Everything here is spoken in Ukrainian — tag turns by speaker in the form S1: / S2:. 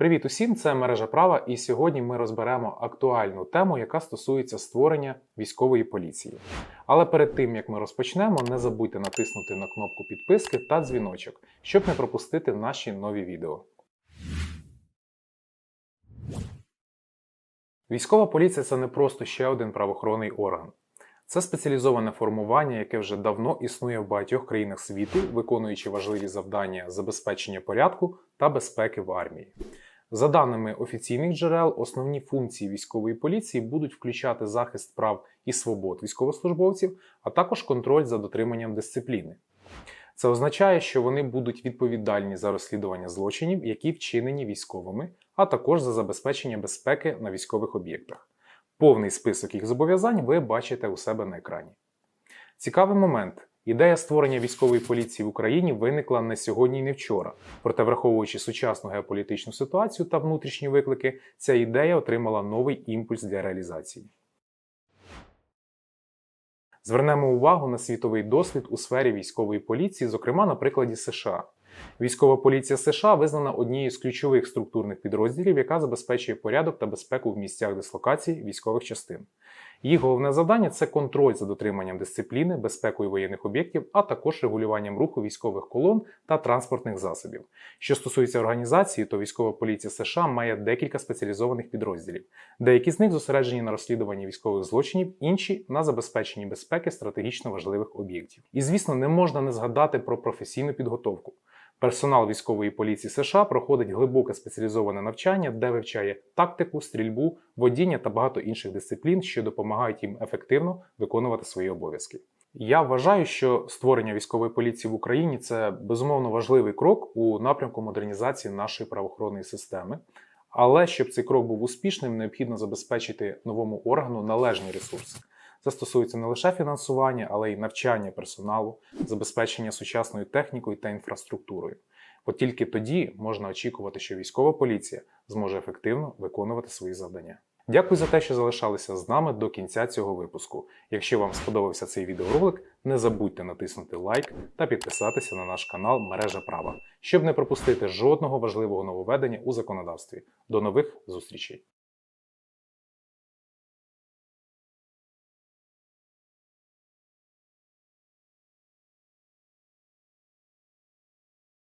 S1: Привіт усім! Це мережа права, і сьогодні ми розберемо актуальну тему, яка стосується створення військової поліції. Але перед тим як ми розпочнемо, не забудьте натиснути на кнопку підписки та дзвіночок, щоб не пропустити наші нові відео. Військова поліція це не просто ще один правоохоронний орган. Це спеціалізоване формування, яке вже давно існує в багатьох країнах світу, виконуючи важливі завдання забезпечення порядку та безпеки в армії. За даними офіційних джерел, основні функції військової поліції будуть включати захист прав і свобод військовослужбовців, а також контроль за дотриманням дисципліни. Це означає, що вони будуть відповідальні за розслідування злочинів, які вчинені військовими, а також за забезпечення безпеки на військових об'єктах. Повний список їх зобов'язань ви бачите у себе на екрані. Цікавий момент. Ідея створення військової поліції в Україні виникла не сьогодні і не вчора. Проте, враховуючи сучасну геополітичну ситуацію та внутрішні виклики, ця ідея отримала новий імпульс для реалізації. Звернемо увагу на світовий досвід у сфері військової поліції, зокрема на прикладі США. Військова поліція США визнана однією з ключових структурних підрозділів, яка забезпечує порядок та безпеку в місцях дислокації військових частин. Їх головне завдання це контроль за дотриманням дисципліни, безпекою воєнних об'єктів, а також регулюванням руху військових колон та транспортних засобів. Що стосується організації, то військова поліція США має декілька спеціалізованих підрозділів. Деякі з них зосереджені на розслідуванні військових злочинів, інші на забезпеченні безпеки стратегічно важливих об'єктів. І звісно, не можна не згадати про професійну підготовку. Персонал військової поліції США проходить глибоке спеціалізоване навчання, де вивчає тактику, стрільбу, водіння та багато інших дисциплін, що допомагають їм ефективно виконувати свої обов'язки. Я вважаю, що створення військової поліції в Україні це безумовно важливий крок у напрямку модернізації нашої правоохоронної системи. Але щоб цей крок був успішним, необхідно забезпечити новому органу належні ресурси. Це стосується не лише фінансування, але й навчання персоналу, забезпечення сучасною технікою та інфраструктурою. От тільки тоді можна очікувати, що військова поліція зможе ефективно виконувати свої завдання. Дякую за те, що залишалися з нами до кінця цього випуску. Якщо вам сподобався цей відеоролик, не забудьте натиснути лайк та підписатися на наш канал Мережа Права, щоб не пропустити жодного важливого нововведення у законодавстві. До нових зустрічей!